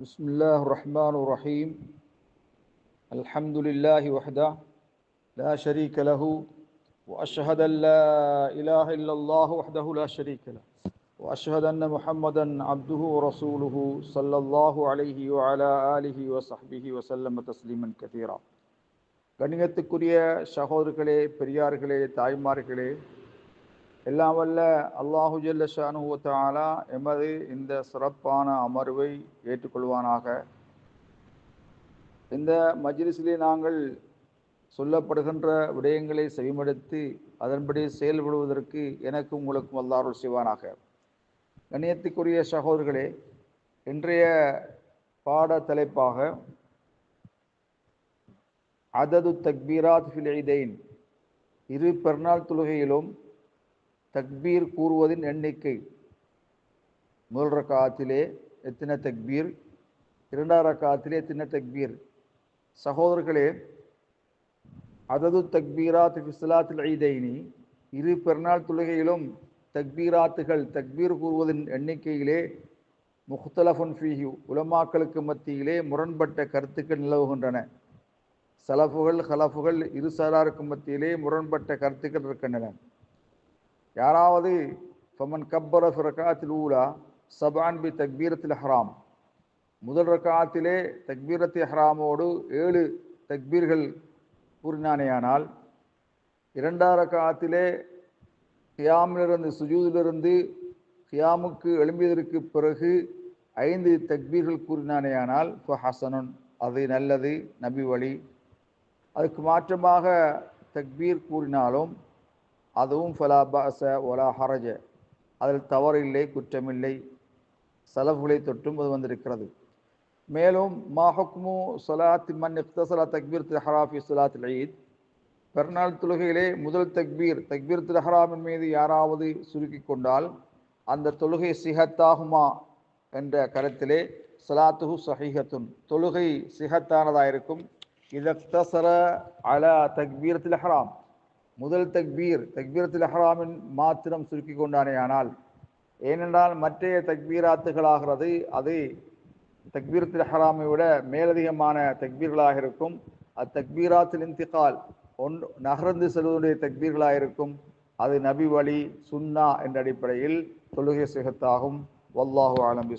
بسم الله الرحمن الرحيم. الحمد لله وحده لا شريك له وأشهد أن لا إله إلا الله وحده لا شريك له وأشهد أن محمدا عبده ورسوله صلى الله عليه وعلى آله وصحبه وسلم تسليما كثيرا. கண்ணியத்துக்குரிய சகோதரர்களே பெரியார்களே தாய்மார்களே எல்லாம் வல்ல அல்லாஹு ஜல்ல ஷானு எமது இந்த சிறப்பான அமர்வை ஏற்றுக்கொள்வானாக. இந்த மஜ்லிஸிலே நாங்கள் சொல்லப்படுகின்ற விடயங்களை செவிமடுத்து அதன்படி செயல்படுவதற்கு எனக்கும் உங்களுக்கும் அல்லாருள் செய்வானாக. கண்ணியத்துக்குரிய சகோதரர்களே இன்றைய பாட தலைப்பாக அதது தக்பீராத் ஃபில் இரு பெருநாள் தொழுகையிலும் தக்பீர் கூறுவதின் எண்ணிக்கை. முதல் ரக்காத்திலே எத்தனை தக்பீர்? இரண்டாம் ரக்காத்திலே எத்தனை தக்பீர்? சகோதரர்களே அதது தக்பீராத் ஃபிஸ்லாத்தில் ஐதைனி இரு பெருநாள் தொழுகையிலும் தக்பீராத்துகள் தக்பீர் கூறுவதின் எண்ணிக்கையிலே முஹ்தலஃபுன் ஃபீஹி உலமாக்களுக்கு மத்தியிலே முரண்பட்ட கருத்துக்கள் நிலவுகின்றன. சலஃபுகள் ஹலஃபுகள் இரு சாராருக்கு மத்தியிலே முரண்பட்ட கருத்துக்கள் இருக்கின்றன. யாராவது ஃபமன் கப்பர ரக்காத்தில் ஊலா சபான் பி தக்பீரத்தில் ஹராம். முதல் ரக்காத்திலே தக்பீரத்தி ஹராமோடு ஏழு தக்பீர்கள் கூறினானேயானால் இரண்டாம் ரக்காத்திலே ஹியாமிலிருந்து சுஜூதிலிருந்து ஹியாமுக்கு எழும்பியதற்கு பிறகு ஐந்து தக்பீர்கள் கூறினானேயானால் ஃப ஹசனுன் அது நல்லது நபி வழி அதுக்கு மாற்றமாக தக்பீர் கூறினாலும் அதுவும் ஃபலா பாச ஒலா ஹரஜ. அதில் தவறில்லை குற்றமில்லை. செலவுகளை தொட்டும் அது வந்திருக்கிறது. மேலும் மாஹக்மு சலாத் மன் இஃப்தசலா தக்பீர் திஹராஃபி சலாத் ஈத். பெருநாள் தொழுகையிலே முதல் தக்பீர் தக்பீர் திஹராமின் மீது யாராவது சுருக்கி கொண்டால் அந்த தொழுகை சிஹத்தாகுமா என்ற கருத்திலே சலாத்துஹு சஹீஹத்துன். தொழுகை சிஹத்தானதாயிருக்கும். இதக்தசர அலா தக்பீர் திஹராம் முதல் தக்பீர் தக்பீரத்தில் அஹ்ராமின் மாத்திரம் சுருக்கி கொண்டானே ஆனால் ஏனென்றால் மற்றைய தக்பீராத்துகளாகிறது அது தக்பீரத்தில் அஹ்ராமை விட மேலதிகமான தக்பீர்களாக இருக்கும். அத்தக்பீராத்தில் இந்திகால் ஒன் நகர்ந்து செல்வதுடைய தக்பீர்களாக இருக்கும். அது நபி வழி சுன்னா என்ற அடிப்படையில் தொழுகை சிகத்தாகும். வல்லாஹு ஆலம்